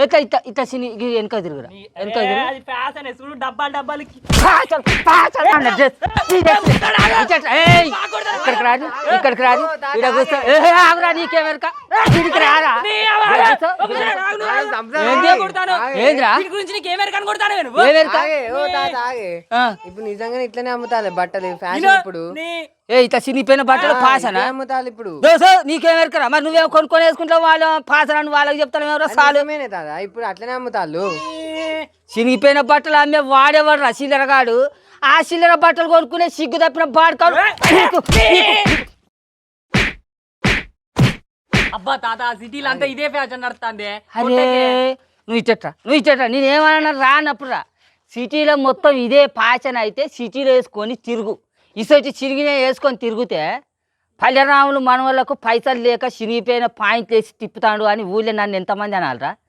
ఎట్లా ఇట్లా ఇట్లా సిని వెనక తిరుగురా? నీ- వెనక తిరుగు డబ్బాలు. ఇట్లా, ఏయ్, ఇక్కడికి రాదు ఇక్కడికి రాదు. ఇక్కడ కూర్చో. ఏ, ఆగురా నీకే వెనక? ఇక్కడికి రారా? ఇప్పుడు నిజంగానే ఇట్లనే అమ్ముతాలి బట్టలు ఫ్యాషన్ ఇప్పుడు. ఏ ఇట్లా సినిపోయిన బట్టలు పాసనా? అమ్ముతాలి ఇప్పుడు. దోసో నీకేం ఎరకరా మరి నువ్వేం కొనుక్కొని వేసుకుంటావు వాళ్ళు పాసనని వాళ్ళకి చెప్తాను ఎవరో సాలు. నిజమేనే తాత. ఇప్పుడు అట్లనే అమ్ముతాళ్ళు. చినిగిపోయిన బట్టలు అమ్మే వాడేవాడు రా చిల్లరగాడు ఆ చిల్లర బట్టలు కొనుక్కునే సిగ్గు తప్పిన బాడుకాడు. అబ్బా తాత సిటీలో అంతా ఇదే ఫ్యాషన్ నడుస్తుంది. అరే నువ్వు ఇచ్చట్రా నువ్వు ఇచ్చట్రా నేను ఏమన్నా రానప్పుడు రా సిటీలో మొత్తం ఇదే పాచన అయితే సిటీలో వేసుకొని తిరుగు. ఇసొచ్చి చిరిగిన వేసుకొని తిరిగితే పల్లెరాములు మనవాళ్ళకు పైసలు లేక చిరిగిపోయిన పాయింట్లు వేసి తిప్పుతాడు అని ఊళ్ళో నన్ను ఎంతమంది అనాలరా?